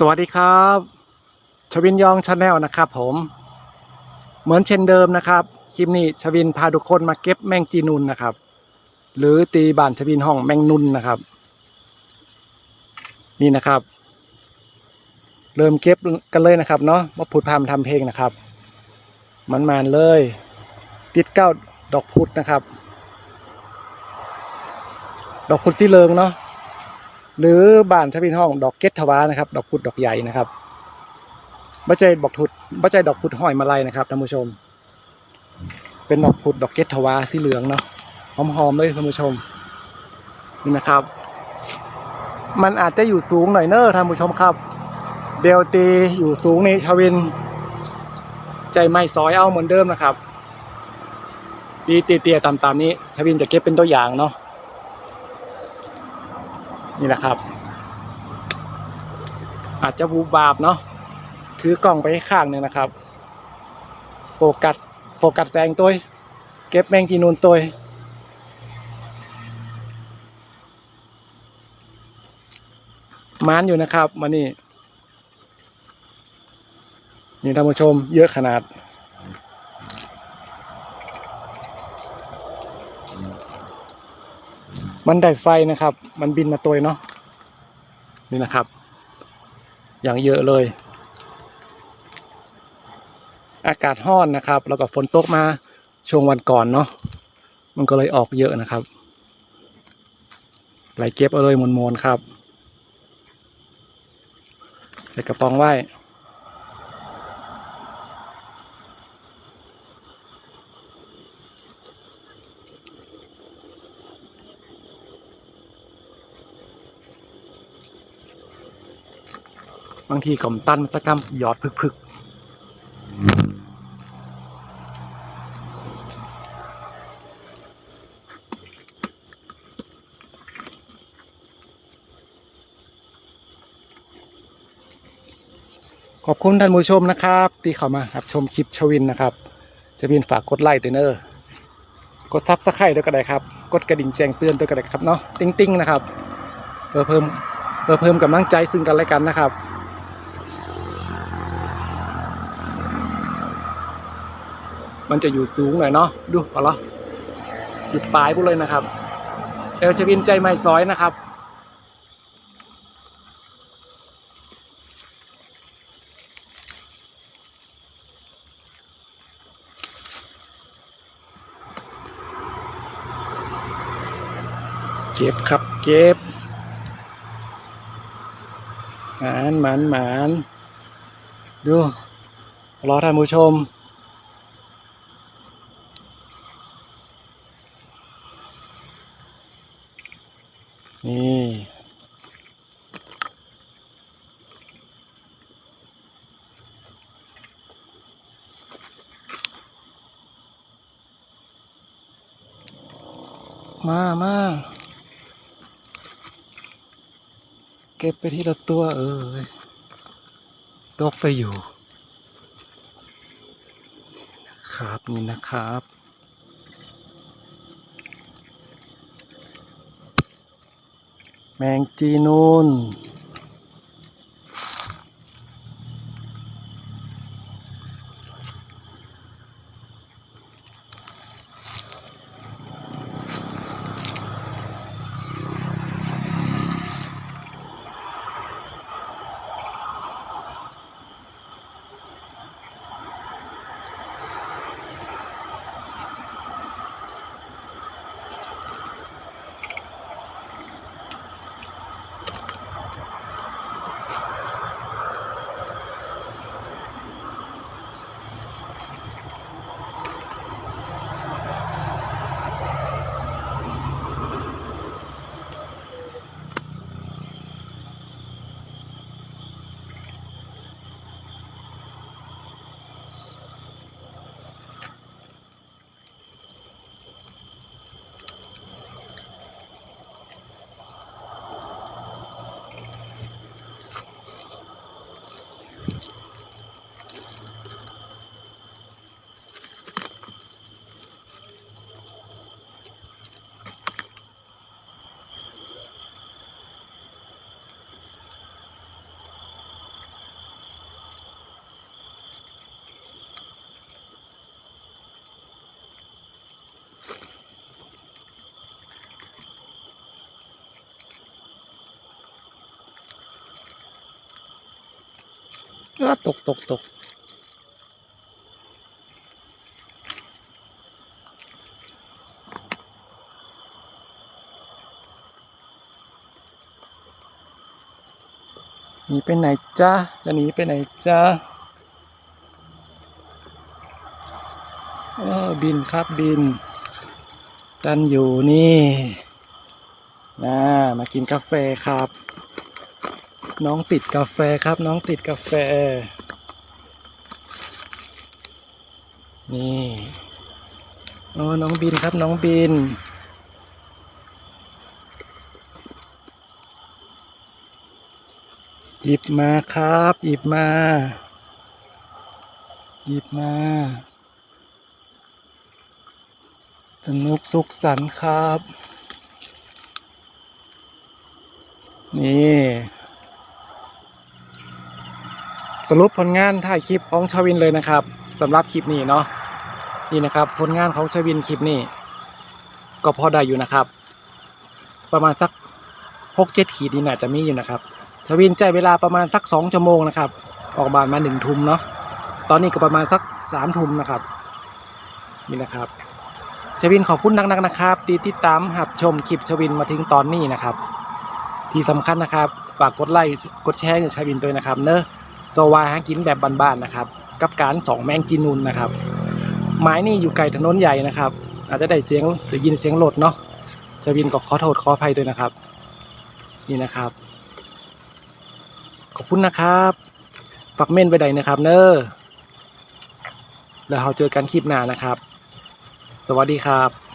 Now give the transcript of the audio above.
สวัสดีครับ ชวินยองชาแนลนะครับผม เหมือนเช่นเดิมนะครับ คลิปนี้ชวินพาทุกคนมาเก็บแมงจีนุนนะครับ หรือตีบานชวินห้องแมงนุนนะครับ นี่นะครับ เริ่มเก็บกันเลยนะครับเนาะมาพูดพามทำเพลงนะครับ มันมานเลย ติดเก้าดอกพุธนะครับ ดอกพุธที่เลิงเนาะ หรือบ้านทวินห้องดอกเกตทวานะครับ ดอกพุดดอกใหญ่นะครับบัใจดอกพุดบัใจดอกพุดห้อยมาลัยนะครับท่านผู้ชม เป็นดอกพุดดอกเกตทวาสีเหลืองเนาะหอมๆเลยท่านผู้ชมนี่นะครับ มันอาจจะอยู่สูงหน่อยเนอะท่านผู้ชมครับ เดลตีอยู่สูงนี่ทวิน ใจไม่ซอยเอาเหมือนเดิมนะครับดีเตี้ยๆตามๆนี้ทวินจะเก็บเป็นตัวอย่างเนาะ นี่แหละครับ อาจจะบูบาบเนาะถือกล่องไปข้างหนึ่งนะครับโฟกัสโฟกัสแสงตัวเก็บแมงจีนูนตัวมานอยู่นะครับมานี่นี่ท่านผู้ชมเยอะขนาด มันได้ไฟนะครับ มันบินมาตัวเนาะนี่นะครับ อย่างเยอะเลย อากาศห้อนนะครับ แล้วก็ฝนตกมาช่วงวันก่อนเนาะมันก็เลยออกเยอะนะครับไหลเก็บเอาเลยมวนๆครับใส่กระป๋องไว้ บางทีกล่อมตันมัตกรรมหยอดพึกๆ ขอบคุณท่านผู้ชมนะครับ ที่เข้ามารับชมคลิปชวินนะครับจะวินฝากกดไลค์ด้วยเนอะกดซับสไครต์ด้วยก็ได้ครับ กดกระดิ่งแจ้งเตือนด้วยก็ได้ครับเนาะ ติ้งติ้งๆนะครับเพื่อเพิ่มเพื่อเพิ่มกำลังใจซึ่งกันและกันนะครับ มันจะอยู่สูงหน่อยเนาะดูเอละอยู่ปลายพูดเลยนะครับเอลชวินใจไม่ซ้อยนะครับเก็บครับเก็บหมานหมานหมานดู รอท่านผู้ชม นี่มามาเก็บไปที่ละตัวเอ้ยตกไปอยู่ ครับนี่นะครับ แมงจีนูน อ้าตกตกตกหนีไปไหนจ้าจะหนีไปไหนจ้าเออบินครับบิน ตันอยู่นี่นะมากินกาแฟครับ น้องติดกาแฟครับ น้องติดกาแฟ นี่โอ้น้องบินครับน้องบิน หยิบมาครับ หยิบมา หยิบมา สนุกสุขสันต์ครับ นี่ สรุปผลงานถ่ายคลิปของชาวินเลยนะครับสำหรับคลิปนี้เนาะนี่นะครับ ผลงานของชาวินคลิปนี้ ก็พอได้อยู่นะครับ ประมาณสักหกเจ็ดขีดนี่น่าจะมีอยู่นะครับชาวินใจเวลาประมาณสักสองชั่วโมงนะครับ ออกบานมาหนึ่งทุ่มเนาะตอนนี้ก็ประมาณสักสามทุ่มนะครับนี่นะครับชาวินขอบคุณนักๆนะครับที่ติดตามหับชมคลิปชาวินมาถึงตอนนี้นะครับ ที่สำคัญนะครับฝากกดไลค์กดแชร์กับชาวินด้วยนะครับเนอะ โซวาหากินแบบบ้านๆนะครับ กับการสองแมงจีนูนนะครับ ไม้นี่อยู่ไกลถนนใหญ่นะครับ อาจจะได้เสียงจะยินเสียงรถเนาะชาวินก็ขอโทษขออภัยด้วยนะครับ นี่นะครับ ขอบคุณนะครับฝากเม่นไปใดนะครับเนอะแล้วเราเจอกันคลิปหน้านะครับ สวัสดีครับ